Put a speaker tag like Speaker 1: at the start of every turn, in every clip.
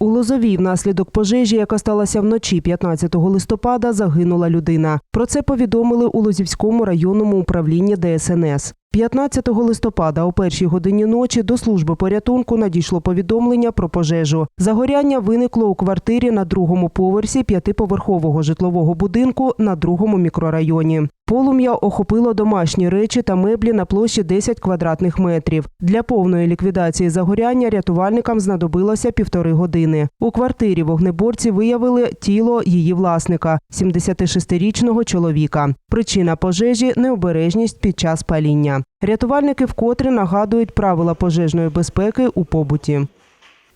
Speaker 1: У Лозовій внаслідок пожежі, яка сталася вночі 15 листопада, загинула людина. Про це повідомили у Лозівському районному управлінні ДСНС. 15 листопада о першій годині ночі до служби порятунку надійшло повідомлення про пожежу. Загоряння виникло у квартирі на другому поверсі п'ятиповерхового житлового будинку на другому мікрорайоні. Полум'я охопило домашні речі та меблі на площі 10 квадратних метрів. Для повної ліквідації загоряння рятувальникам знадобилося півтори години. У квартирі вогнеборці виявили тіло її власника, 76-річного чоловіка. Причина пожежі необережність під час паління. Рятувальники вкотре нагадують правила пожежної безпеки у побуті.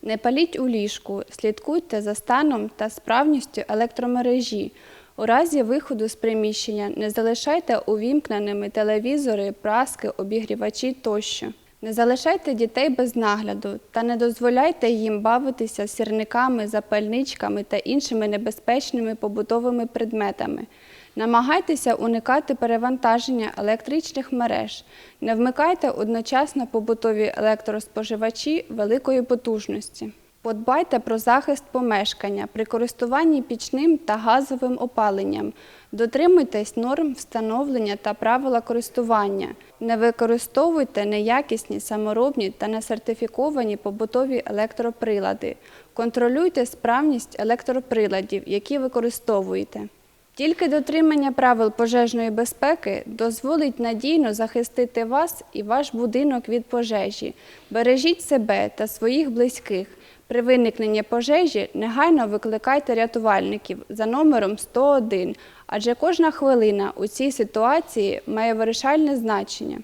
Speaker 2: Не паліть у ліжку, слідкуйте за станом та справністю електромережі. У разі виходу з приміщення не залишайте увімкненими телевізори, праски, обігрівачі тощо. Не залишайте дітей без нагляду та не дозволяйте їм бавитися сірниками, запальничками та іншими небезпечними побутовими предметами. Намагайтеся уникати перевантаження електричних мереж. Не вмикайте одночасно побутові електроспоживачі великої потужності. Подбайте про захист помешкання при користуванні пічним та газовим опаленням. Дотримуйтесь норм встановлення та правила користування. Не використовуйте неякісні, саморобні та несертифіковані побутові електроприлади. Контролюйте справність електроприладів, які використовуєте. Тільки дотримання правил пожежної безпеки дозволить надійно захистити вас і ваш будинок від пожежі. Бережіть себе та своїх близьких. При виникненні пожежі негайно викликайте рятувальників за номером 101, адже кожна хвилина у цій ситуації має вирішальне значення.